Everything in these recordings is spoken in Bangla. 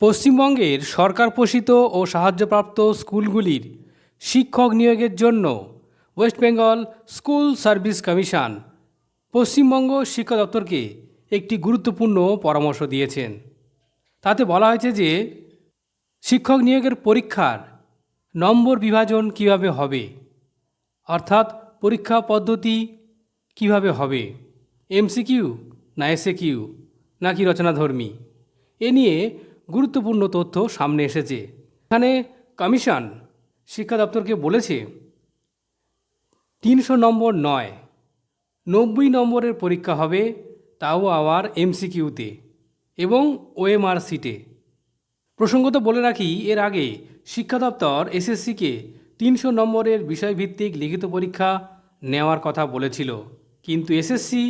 পশ্চিমবঙ্গের সরকার পোষিত ও সাহায্যপ্রাপ্ত স্কুলগুলির শিক্ষক নিয়োগের জন্য West Bengal school service commission Paschimbanga শিক্ষা দপ্তরকে একটি গুরুত্বপূর্ণ পরামর্শ দিয়েছেন। তাতে বলা হয়েছে যে, শিক্ষক নিয়োগের পরীক্ষার নম্বর বিভাজন কীভাবে হবে? অর্থাৎ পরীক্ষা পদ্ধতি কীভাবে হবে? এমসিকিউ না এসএ কিউ নাকি রচনাধর্মী? এ নিয়ে গুরুত্বপূর্ণ তথ্য সামনে এসেছে। এখানে কমিশন শিক্ষা দপ্তরকে বলেছে, তিনশো নম্বর নয়, নব্বই নম্বরের পরীক্ষা হবে তাও আবার এমসিকিউতে এবং ওএমআর সিটে প্রসঙ্গত বলে রাখি, এর আগে শিক্ষা দপ্তর এসএসসিকে তিনশো নম্বরের বিষয়ভিত্তিক লিখিত পরীক্ষা নেওয়ার কথা বলেছিল। কিন্তু এসএসসি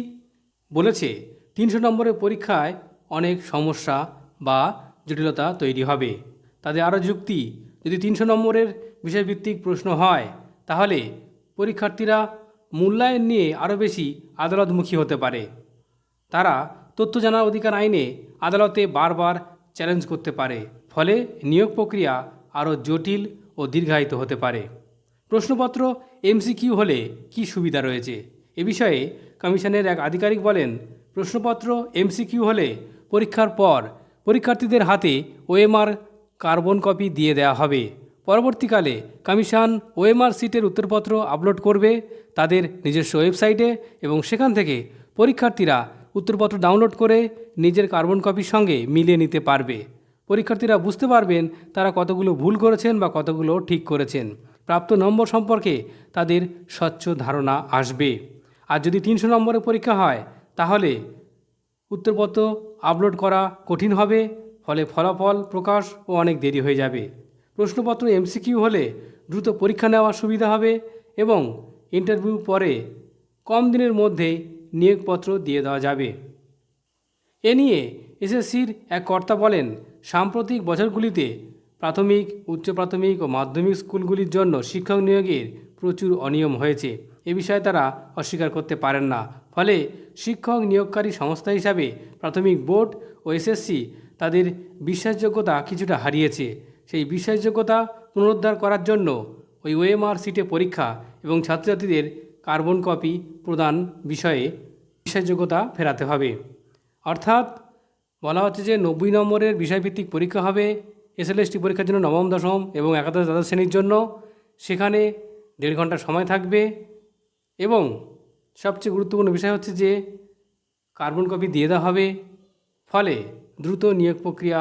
বলেছে, তিনশো নম্বরের পরীক্ষায় অনেক সমস্যা বা জটিলতা তৈরি হবে। তাদের আরও যুক্তি, যদি তিনশো নম্বরের বিষয়ভিত্তিক প্রশ্ন হয়, তাহলে পরীক্ষার্থীরা মূল্যায়ন নিয়ে আরও বেশি আদালতমুখী হতে পারে। তারা তথ্য জানার অধিকার আইনে আদালতে বারবার চ্যালেঞ্জ করতে পারে, ফলে নিয়োগ প্রক্রিয়া আরও জটিল ও দীর্ঘায়িত হতে পারে। প্রশ্নপত্র, এমসিকিউ হলে কি সুবিধা রয়েছে? এ বিষয়ে কমিশনের এক আধিকারিক বলেন, প্রশ্নপত্র, এমসিকিউ হলে পরীক্ষার পর পরীক্ষার্থীদের হাতে ওএমআর কার্বন কপি দিয়ে দেওয়া হবে। পরবর্তীকালে কমিশন ওএমআর সিটের উত্তরপত্র আপলোড করবে তাদের নিজস্ব ওয়েবসাইটে এবং সেখান থেকে পরীক্ষার্থীরা উত্তরপত্র ডাউনলোড করে নিজের কার্বন কপির সঙ্গে মিলিয়ে নিতে পারবে। পরীক্ষার্থীরা বুঝতে পারবেন তারা কতগুলো ভুল করেছেন বা কতগুলো ঠিক করেছেন। প্রাপ্ত নম্বর সম্পর্কে তাদের স্বচ্ছ ধারণা আসবে। আর যদি তিনশো নম্বরের পরীক্ষা হয়, তাহলে উত্তরপত্র আপলোড করা কঠিন হবে, ফলে ফলাফল প্রকাশ ও অনেক দেরি হয়ে যাবে। প্রশ্নপত্র এমসিকিউ হলে দ্রুত পরীক্ষা নেওয়ার সুবিধা হবে এবং ইন্টারভিউ পরে কম দিনের মধ্যে নিয়োগপত্র দিয়ে দেওয়া যাবে। এ নিয়ে এসএসসির এক কর্তা বলেন, সাম্প্রতিক বছরগুলিতে প্রাথমিক, উচ্চ প্রাথমিক ও মাধ্যমিক স্কুলগুলির জন্য শিক্ষক নিয়োগের প্রচুর অনিয়ম হয়েছে। এ বিষয়ে তারা অস্বীকার করতে পারেন না। ফলে শিক্ষক নিয়োগকারী সংস্থা হিসাবে প্রাথমিক বোর্ড ও এসএসসি তাদের বিশ্বাসযোগ্যতা কিছুটা হারিয়েছে। সেই বিশ্বাসযোগ্যতা পুনরুদ্ধার করার জন্য ওই ওএমআর সিটে পরীক্ষা এবং ছাত্রছাত্রীদের কার্বন কপি প্রদান বিষয়ে বিশ্বাসযোগ্যতা ফেরাতে হবে। অর্থাৎ বলা হচ্ছে যে নব্বই নম্বরের বিষয়ভিত্তিক পরীক্ষা হবে এসএলএসটি পরীক্ষার জন্য নবম, দশম এবং একাদশ দ্বাদশ শ্রেণির জন্য। সেখানে দেড় ঘণ্টা সময় থাকবে এবং সবচেয়ে গুরুত্বপূর্ণ বিষয় হচ্ছে যে কার্বন কপি দিয়ে দেওয়া হবে ফলে দ্রুত নিয়োগ প্রক্রিয়া